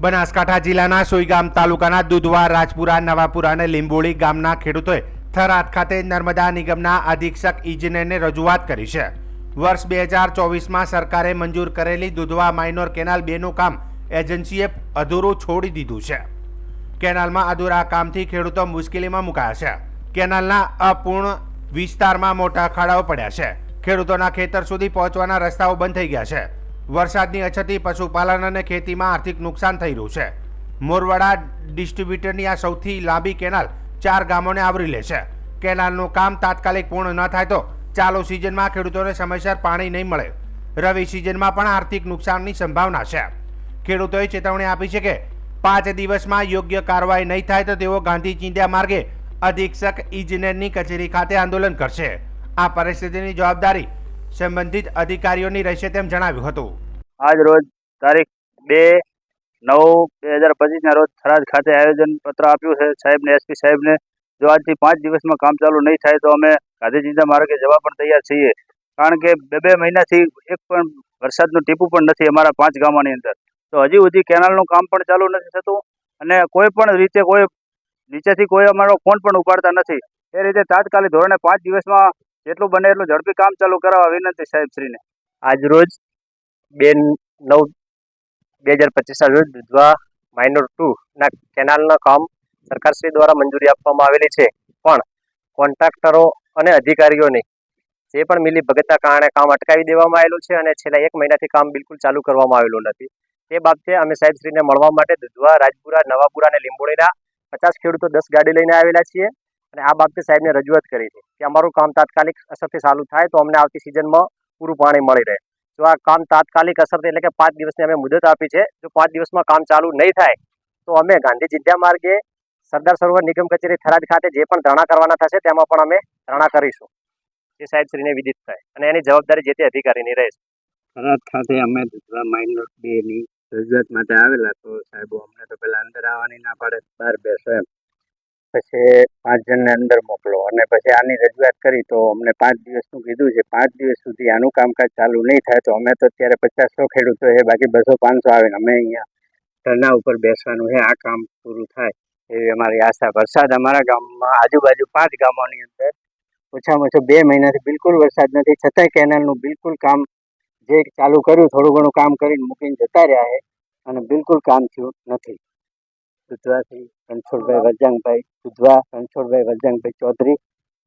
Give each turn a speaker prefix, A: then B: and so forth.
A: બનાસકાંઠા જિલ્લાના સોઈગામ તાલુકાના દુધવા, રાજપુરા, નવાપુરા અને લીંબોળી ગામના ખેડૂતોએ થરાદ ખાતે નર્મદા નિગમના અધિક્ષક ઇજનેરને રજૂઆત કરી છે. વર્ષ બે હજાર ચોવીસમાં સરકારે મંજૂર કરેલી દુધવા માઇનોર કેનાલ બેનું કામ એજન્સીએ અધૂરું છોડી દીધું છે. કેનાલમાં અધૂરા કામથી ખેડૂતો મુશ્કેલીમાં મુકાયા છે. કેનાલના અપૂર્ણ વિસ્તારમાં મોટા ખાડાઓ પડ્યા છે. ખેડૂતોના ખેતર સુધી પહોંચવાના રસ્તાઓ બંધ થઈ ગયા છે. વરસાદની અછતથી પશુપાલન અને ખેતીમાં આર્થિક નુકસાન થઈ રહ્યું છે. મોરવાડા ડિસ્ટ્રીબ્યુટરની આ સૌથી લાંબી કેનાલ ચાર ગામોને આવરી લે છે. કેનાલનું કામ તાત્કાલિક પૂર્ણ ન થાય તો ચાલુ સિઝનમાં ખેડૂતોને સમયસર પાણી નહીં મળે. રવિ સિઝનમાં પણ આર્થિક નુકસાનની સંભાવના છે. ખેડૂતોએ ચેતવણી આપી છે કે પાંચ દિવસમાં યોગ્ય કાર્યવાહી નહીં થાય તો તેઓ ગાંધી ચિંધ્યા માર્ગે અધિક્ષક ઇજનેરની કચેરી ખાતે આંદોલન કરશે. આ પરિસ્થિતિની જવાબદારી સંબંધિત અધિકારીઓની રહેશે તેમ જણાવ્યું હતું.
B: આજ રોજ તારીખ બે નવ બે હજાર પચીસના રોજ થરાદ ખાતે આયોજન પત્ર આપ્યું છે. સાહેબને, એસપી સાહેબને, જો આજથી પાંચ દિવસમાં કામ ચાલુ નહીં થાય તો અમે ગાંધીજીના માર્ગે જવા પણ તૈયાર છીએ. કારણ કે બે બે મહિનાથી એક પણ વરસાદનું ટીપું પણ નથી અમારા પાંચ ગામોની અંદર. તો હજી સુધી કેનાલનું કામ પણ ચાલુ નથી થતું અને કોઈ પણ રીતે કોઈ નીચેથી કોઈ અમારો ફોન પણ ઉપાડતા નથી. એ રીતે તાત્કાલિક ધોરણે પાંચ દિવસમાં જેટલું બને એટલું ઝડપી કામ ચાલુ કરાવવા વિનંતી સાહેબશ્રીને
C: આજરોજ બે નવ બે હજાર પચીસના રોજ દુધવા માઇનોર ટુ ના કેનાલના કામ સરકારશ્રી દ્વારા મંજૂરી આપવામાં આવેલી છે. પણ કોન્ટ્રાક્ટરો અને અધિકારીઓને જે પણ મિલી ભગતના કારણે કામ અટકાવી દેવામાં આવેલું છે અને છેલ્લા એક મહિનાથી કામ બિલકુલ ચાલુ કરવામાં આવેલું નથી. તે બાબતે અમે સાહેબશ્રીને મળવા માટે દુધવા, રાજપુરા, નવાપુરા અને લીંબોડીના પચાસ ખેડૂતો દસ ગાડી લઈને આવેલા છીએ. અને આ બાબતે સાહેબને રજૂઆત કરી છે કે અમારું કામ તાત્કાલિક અસરથી ચાલુ થાય તો અમને આવતી સિઝનમાં પૂરું પાણી મળી રહે. જો આ કામ તાત્કાલિક અસરથી એટલે કે પાંચ દિવસની અમે મુદત આપી છે. જો પાંચ દિવસમાં કામ ચાલુ નહીં થાય તો અમે ગાંધી જિદ્યા માર્ગે સરદાર સરોવર નિગમ કચેરી થરાદ ખાતે જે પણ ધરણા કરવાના થશે તેમાં પણ અમે ધરણા કરીશું. જે સાહેબશ્રીને વિદિત થાય અને એની જવાબદારી જે તે અધિકારીની રહેશે
D: થરાદ ખાતે અમે માઇનોર રજૂઆત માટે આવેલા તો સાહેબો અમને તો પેલા અંદર આવવાની ના પાડે, બહાર બેસો એમ. પછી પાંચ જણને અંદર મોકલો. અને પછી આની રજૂઆત કરી તો અમને પાંચ દિવસનું કીધું છે, પાંચ દિવસ સુધી આનું કામકાજ ચાલુ નહીં થાય તો અમે તો અત્યારે પચાસો ખેડૂતો છે, બાકી બસો પાંચસો આવે અમે અહીંયા ધરણા ઉપર બેસવાનું છે, આ કામ પૂરું થાય એવી અમારી આશા. વરસાદ અમારા ગામમાં આજુબાજુ પાંચ ગામોની અંદર ઓછામાં ઓછો બે મહિનાથી બિલકુલ વરસાદ નથી. છતાંય કેનાલનું બિલકુલ કામ જે ચાલુ કર્યું, થોડું ઘણું કામ કરીને મૂકીને જતા રહ્યા છે અને બિલકુલ કામ થયું નથી. દુધવાથી રણછોડભાઈ વરજાંગભાઈ દુધવા રણછોડભાઈ વરજાંગભાઈ ચૌધરી